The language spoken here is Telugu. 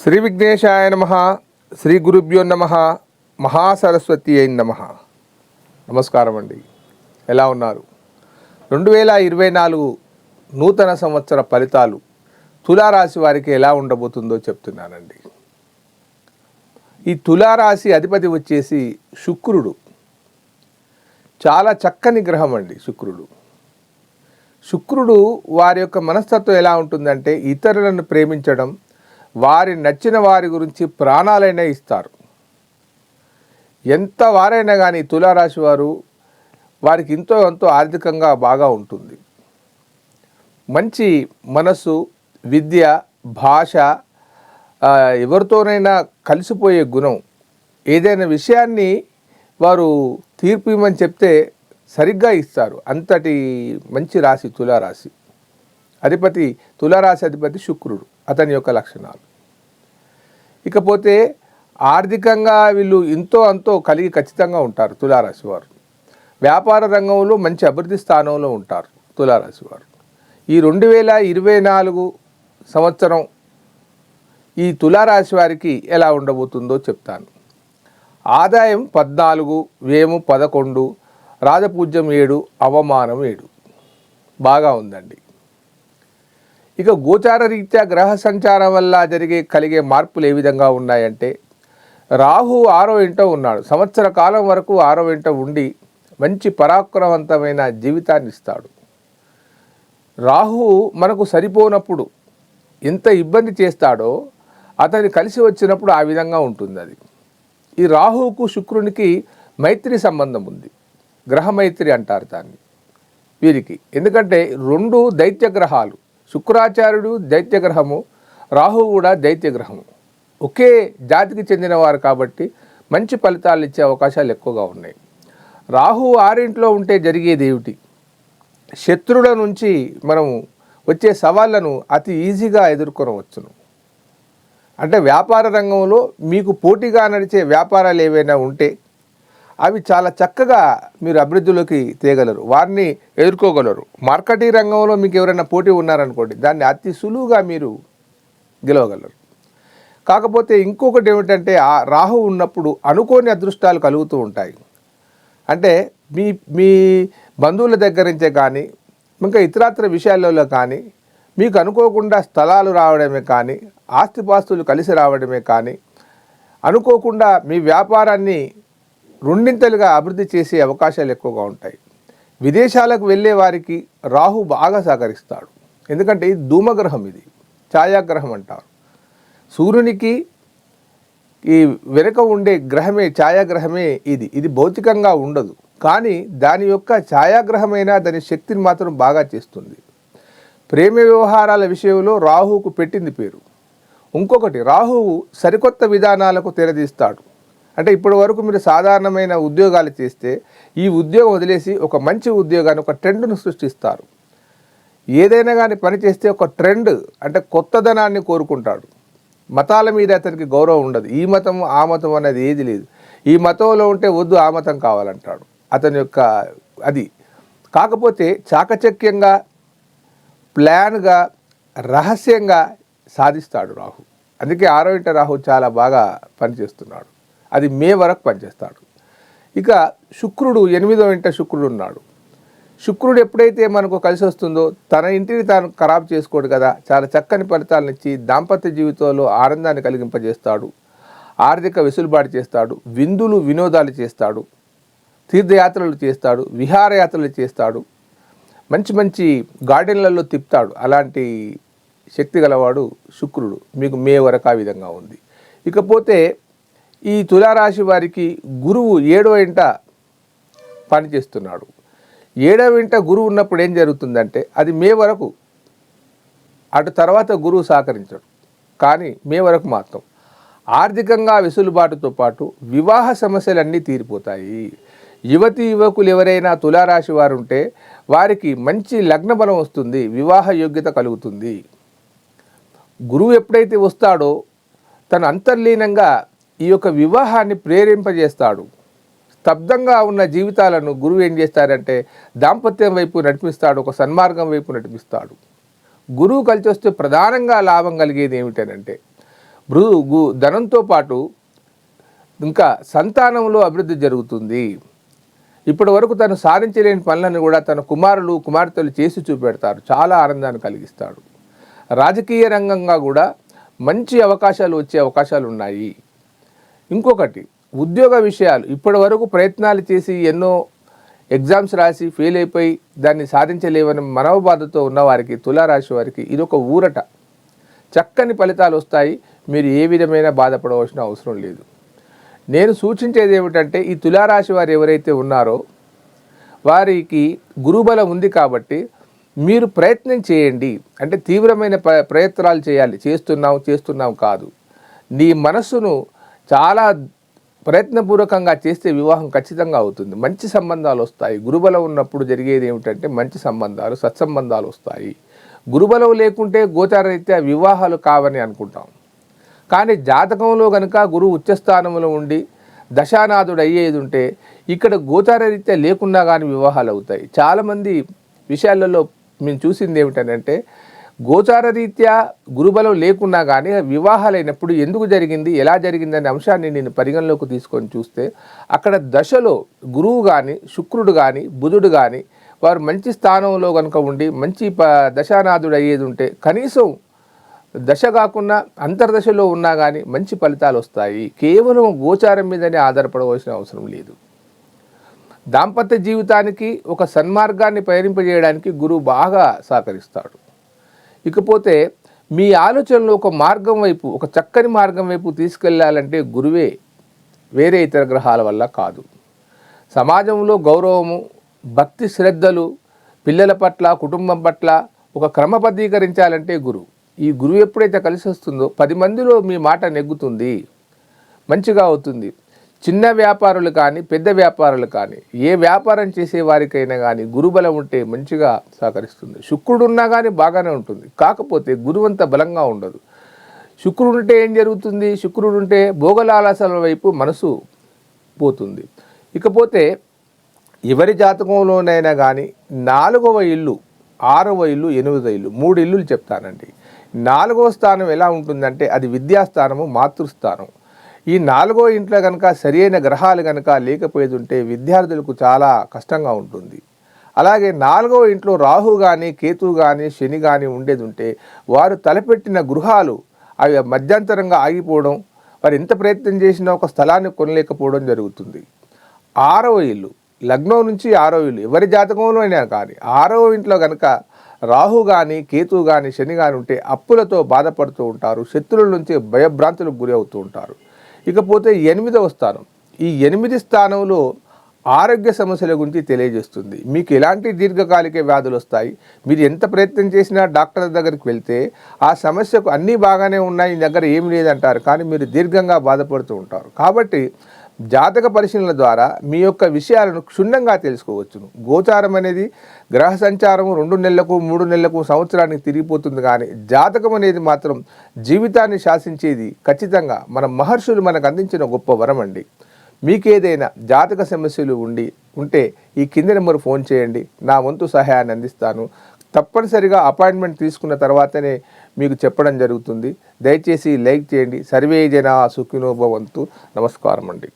శ్రీ విఘ్నేశాయ నమ శ్రీ గురుభ్యో నమ మహాసరస్వతి అయిన నమ. నమస్కారం అండి ఎలా ఉన్నారు? రెండు వేల ఇరవై నాలుగు నూతన సంవత్సర ఫలితాలు తులారాశి వారికి ఎలా ఉండబోతుందో చెప్తున్నానండి. ఈ తులారాశి అధిపతి వచ్చేసి శుక్రుడు. చాలా చక్కని గ్రహం అండి శుక్రుడు. శుక్రుడు వారి యొక్క మనస్తత్వం ఎలా ఉంటుందంటే ఇతరులను ప్రేమించడం వారి నచ్చిన వారి గురించి ప్రాణాలైనా ఇస్తారు. ఎంత వారైనా కానీ తులారాశి వారు వారికి ఎంతో ఎంతో ఆర్థికంగా బాగా ఉంటుంది. మంచి మనసు విద్య భాష ఎవరితోనైనా కలిసిపోయే గుణం ఏదైనా విషయాన్ని వారు తీర్పు ఇవ్వమని చెప్తే సరిగ్గా ఇస్తారు. అంతటి మంచి రాశి తులారాశి. అధిపతి తులారాశి అధిపతి శుక్రుడు అతని యొక్క లక్షణాలు. ఇకపోతే ఆర్థికంగా వీళ్ళు ఎంతో అంతో కలిగి ఖచ్చితంగా ఉంటారు తులారాశి వారు. వ్యాపార రంగంలో మంచి అభివృద్ధి స్థానంలో ఉంటారు తులారాశి వారు. ఈ రెండు వేల ఇరవై నాలుగు సంవత్సరం ఈ తులారాశి వారికి ఎలా ఉండబోతుందో చెప్తాను. ఆదాయం పద్నాలుగు వేము పదకొండు రాజపూజ్యం ఏడు అవమానం ఏడు. బాగా ఉందండి. ఇక గోచార రీత్యా గ్రహ సంచారం వల్ల జరిగే కలిగే మార్పులు ఏ విధంగా ఉన్నాయంటే రాహు ఆరో ఇంట ఉన్నాడు. సంవత్సర కాలం వరకు ఆరో ఇంట ఉండి మంచి పరాక్రమవంతమైన జీవితాన్ని ఇస్తాడు. రాహు మనకు సరిపోనప్పుడు ఎంత ఇబ్బంది చేస్తాడో అతని కలిసి వచ్చినప్పుడు ఆ విధంగా ఉంటుంది అది ఈ రాహువుకు శుక్రునికి మైత్రి సంబంధం ఉంది. గ్రహ మైత్రి అంటారు దాన్ని వీరికి. ఎందుకంటే రెండు దైత్య గ్రహాలు శుక్రాచార్యుడు దైత్య గ్రహము రాహు కూడా దైత్య గ్రహము ఒకే జాతికి చెందినవారు కాబట్టి మంచి ఫలితాలు ఇచ్చే అవకాశాలు ఎక్కువగా ఉన్నాయి. రాహు ఆరింట్లో ఉంటే జరిగేది ఏమిటి? శత్రువుల నుంచి మనము వచ్చే సవాళ్ళను అతి ఈజీగా ఎదుర్కొనవచ్చును. అంటే వ్యాపార రంగంలో మీకు పోటీగా నడిచే వ్యాపారాలు ఏవైనా ఉంటే అవి చాలా చక్కగా మీరు అభివృద్ధిలోకి తేగలరు వారిని ఎదుర్కోగలరు. మార్కెటింగ్ రంగంలో మీకు ఎవరైనా పోటీ ఉన్నారనుకోండి దాన్ని అతి సులువుగా మీరు గెలవగలరు. కాకపోతే ఇంకొకటి ఏమిటంటే ఆ రాహు ఉన్నప్పుడు అనుకోని అదృష్టాలు కలుగుతూ ఉంటాయి. అంటే మీ మీ బంధువుల దగ్గర నుంచే కానీ ఇంకా ఇతరత్ర విషయాలలో కానీ మీకు అనుకోకుండా స్థలాలు రావడమే కానీ ఆస్తిపాస్తులు కలిసి రావడమే కానీ అనుకోకుండా మీ వ్యాపారాన్ని రెండింతలుగా అభివృద్ధి చేసే అవకాశాలు ఎక్కువగా ఉంటాయి. విదేశాలకు వెళ్ళే వారికి రాహు బాగా సహకరిస్తాడు. ఎందుకంటే ఇది ధూమగ్రహం ఇది. ఛాయాగ్రహం అంటారు. సూర్యునికి ఈ వెనుక ఉండే గ్రహమే ఛాయాగ్రహమే ఇది. ఇది భౌతికంగా ఉండదు. కానీ దాని యొక్క ఛాయాగ్రహమైన దాని శక్తిని మాత్రం బాగా చేస్తుంది. ప్రేమ వ్యవహారాల విషయంలో రాహువుకు పెట్టింది పేరు. ఇంకొకటి రాహువు సరికొత్త విధానాలకు తెరదీస్తాడు. అంటే ఇప్పటి వరకు మీరు సాధారణమైన ఉద్యోగాలు చేస్తే ఈ ఉద్యోగం వదిలేసి ఒక మంచి ఉద్యోగాన్ని ఒక ట్రెండ్ను సృష్టిస్తారు. ఏదైనా కానీ పని చేస్తే ఒక ట్రెండ్ అంటే కొత్తదనాన్ని కోరుకుంటాడు. మతాల మీద అతనికి గౌరవం ఉండదు. ఈ మతం ఆ మతం అనేది ఏది లేదు. ఈ మతంలో ఉంటే వద్దు ఆ మతం కావాలంటాడు. అతని యొక్క అది. కాకపోతే చాకచక్యంగా ప్లాన్గా రహస్యంగా సాధిస్తాడు రాహు. అందుకే ఆరో ఇంట రాహు చాలా బాగా పనిచేస్తున్నాడు. అది మే వరకు పనిచేస్తాడు. ఇక శుక్రుడు ఎనిమిదో ఇంట శుక్రుడు ఉన్నాడు. శుక్రుడు ఎప్పుడైతే మనకు కలిసి వస్తుందో తన ఇంటిని తాను ఖరాబ్ చేసుకోడు కదా. చాలా చక్కని ఫలితాలను ఇచ్చి దాంపత్య జీవితంలో ఆనందాన్ని కలిగింపజేస్తాడు. ఆర్థిక వెసులుబాటు చేస్తాడు. విందులు వినోదాలు చేస్తాడు. తీర్థయాత్రలు చేస్తాడు. విహారయాత్రలు చేస్తాడు. మంచి మంచి గార్డెన్లలో తిప్పుతాడు. అలాంటి శక్తి గలవాడు శుక్రుడు. మీకు మే వరకు ఆ విధంగా ఉంది. ఇకపోతే ఈ తులారాశి వారికి గురువు ఏడవ ఇంట పనిచేస్తున్నాడు. ఏడవ ఇంట గురువు ఉన్నప్పుడు ఏం జరుగుతుందంటే అది మే వరకు అటు తర్వాత గురువు సహకరించడు. కానీ మే వరకు మాత్రం ఆర్థికంగా వెసులుబాటుతో పాటు వివాహ సమస్యలన్నీ తీరిపోతాయి. యువతి యువకులు ఎవరైనా తులారాశి వారు ఉంటే వారికి మంచి లగ్న బలం వస్తుంది వివాహ యోగ్యత కలుగుతుంది. గురువు ఎప్పుడైతే వస్తాడో తను అంతర్లీనంగా ఈ యొక్క వివాహాన్ని ప్రేరేంపజేస్తాడు స్తబ్దంగా ఉన్న జీవితాలను గురువు ఏం చేస్తారంటే దాంపత్యం వైపు నడిపిస్తాడు ఒక సన్మార్గం వైపు నడిపిస్తాడు. గురువు కలిసి వస్తే ప్రధానంగా లాభం కలిగేది ఏమిటనంటే భృ గు- ధనంతో పాటు ఇంకా సంతానంలో అభివృద్ధి జరుగుతుంది. ఇప్పటి వరకు తను సాధించలేని పనులను కూడా తన కుమారులు కుమార్తెలు చేసి చూపెడతారు. చాలా ఆనందాన్ని కలిగిస్తాడు. రాజకీయ రంగంగా కూడా మంచి అవకాశాలు వచ్చే అవకాశాలు ఉన్నాయి. ఇంకొకటి ఉద్యోగ విషయాలు. ఇప్పటి వరకు ప్రయత్నాలు చేసి ఎన్నో ఎగ్జామ్స్ రాసి ఫెయిల్ అయిపోయి దాన్ని సాధించలేవని మనోబాధతో ఉన్నవారికి తులారాశి వారికి ఇది ఒక ఊరట. చక్కని ఫలితాలు వస్తాయి. మీరు ఏ విధమైన బాధపడవలసిన అవసరం లేదు. నేను సూచించేది ఏమిటంటే ఈ తులారాశి వారు ఎవరైతే ఉన్నారో వారికి గురుబలం ఉంది కాబట్టి మీరు ప్రయత్నం చేయండి. అంటే తీవ్రమైన ప్ర- ప్రయత్నాలు చేయాలి. చేస్తున్నాం చేస్తున్నాం కాదు. నీ మనస్సును చాలా ప్రయత్నపూర్వకంగా చేస్తే వివాహం ఖచ్చితంగా అవుతుంది. మంచి సంబంధాలు వస్తాయి. గురుబలం ఉన్నప్పుడు జరిగేది ఏమిటంటే మంచి సంబంధాలు సత్సంబంధాలు వస్తాయి. గురుబలం లేకుంటే గోచారరీత్యా వివాహాలు కావని అనుకుంటాం. కానీ జాతకంలో కనుక గురువు ఉచ్చస్థానంలో ఉండి దశానాథుడు అయ్యేది ఉంటే ఇక్కడ గోచారరీత్యా లేకున్నా కానీ వివాహాలు అవుతాయి. చాలామంది విషయాలలో మేము చూసింది గోచార గోచారరీత్యా గురుబలం లేకున్నా కానీ వివాహాలైనప్పుడు ఎందుకు జరిగింది ఎలా జరిగింది అనే అంశాన్ని నేను పరిగణలోకి తీసుకొని చూస్తే అక్కడ దశలో గురువు కానీ శుక్రుడు కానీ బుధుడు కానీ వారు మంచి స్థానంలో కనుక ఉండి మంచి ప దశానాథుడు అయ్యేది ఉంటే కనీసం దశ కాకుండా అంతర్దశలో ఉన్నా కానీ మంచి ఫలితాలు వస్తాయి. కేవలం గోచారం మీదనే ఆధారపడవలసిన అవసరం లేదు. దాంపత్య జీవితానికి ఒక సన్మార్గాన్ని పయనింపజేయడానికి గురువు బాగా సహకరిస్తాడు. ఇకపోతే మీ ఆలోచనలు ఒక మార్గం వైపు ఒక చక్కని మార్గం వైపు తీసుకెళ్ళాలంటే గురువే వేరే ఇతర గ్రహాల వల్ల కాదు. సమాజంలో గౌరవము భక్తి శ్రద్ధలు పిల్లల పట్ల కుటుంబం పట్ల ఒక క్రమబద్ధీకరించాలంటే గురువు ఈ గురువు ఎప్పుడైతే కలిసి వస్తుందో పది మందిలో మీ మాట నెగ్గుతుంది మంచిగా అవుతుంది. చిన్న వ్యాపారులు కానీ పెద్ద వ్యాపారులు కానీ ఏ వ్యాపారం చేసే వారికైనా కానీ గురుబలం ఉంటే మంచిగా సహకరిస్తుంది. శుక్రుడు ఉన్నా కానీ బాగానే ఉంటుంది. కాకపోతే గురువంత బలంగా ఉండదు. శుక్రుడు ఉంటే ఏం జరుగుతుంది? శుక్రుడు ఉంటే భోగలాలసల వైపు మనసు పోతుంది. ఇకపోతే ఎవరి జాతకంలోనైనా కానీ నాలుగవ ఇల్లు ఆరవ ఇల్లు ఎనిమిదవ ఇల్లు మూడు ఇల్లులు చెప్తానండి. నాలుగవ స్థానం ఎలా ఉంటుందంటే అది విద్యాస్థానము మాతృస్థానం. ఈ నాలుగో ఇంట్లో కనుక సరియైన గ్రహాలు కనుక లేకపోయేది ఉంటే విద్యార్థులకు చాలా కష్టంగా ఉంటుంది. అలాగే నాలుగో ఇంట్లో రాహు కానీ కేతు కానీ శని కానీ ఉండేది ఉంటే వారు తలపెట్టిన గృహాలు అవి మధ్యంతరంగా ఆగిపోవడం వారు ఎంత ప్రయత్నం చేసినా ఒక స్థలాన్ని కొనలేకపోవడం జరుగుతుంది. ఆరవ ఇల్లు లగ్నం నుంచి ఆరో ఇల్లు ఎవరి జాతకంలో అయినా కానీ ఆరవ ఇంట్లో కనుక రాహు కానీ కేతు కానీ శని కానీ ఉంటే అప్పులతో బాధపడుతూ ఉంటారు శత్రువుల నుంచి భయభ్రాంతులకు గురి అవుతూ ఉంటారు. ఇకపోతే ఎనిమిదవ స్థానం. ఈ ఎనిమిది స్థానంలో ఆరోగ్య సమస్యల గురించి తెలియజేస్తుంది. మీకు ఎలాంటి దీర్ఘకాలిక వ్యాధులు వస్తాయి? మీరు ఎంత ప్రయత్నం చేసినా డాక్టర్ దగ్గరికి వెళ్తే ఆ సమస్యకు అన్నీ బాగానే ఉన్నాయి దగ్గర ఏమి లేదంటారు. కానీ మీరు దీర్ఘంగా బాధపడుతూ ఉంటారు. కాబట్టి జాతక పరిశీలన ద్వారా మీ యొక్క విషయాలను క్షుణ్ణంగా తెలుసుకోవచ్చును. గోచారం అనేది గ్రహ సంచారం రెండు నెలలకు మూడు నెలలకు సంవత్సరానికి తిరిగిపోతుంది కానీ జాతకం అనేది మాత్రం జీవితాన్ని శాసించేది ఖచ్చితంగా మన మహర్షులు మనకు అందించిన గొప్ప వరం అండి. మీకేదైనా జాతక సమస్యలు ఉండి ఉంటే ఈ కింది నెంబర్ ఫోన్ చేయండి. నా వంతు సహాయాన్ని అందిస్తాను. తప్పనిసరిగా అపాయింట్మెంట్ తీసుకున్న తర్వాతనే మీకు చెప్పడం జరుగుతుంది. దయచేసి లైక్ చేయండి. సర్వే జన సుఖినోభవంతు నమస్కారం అండి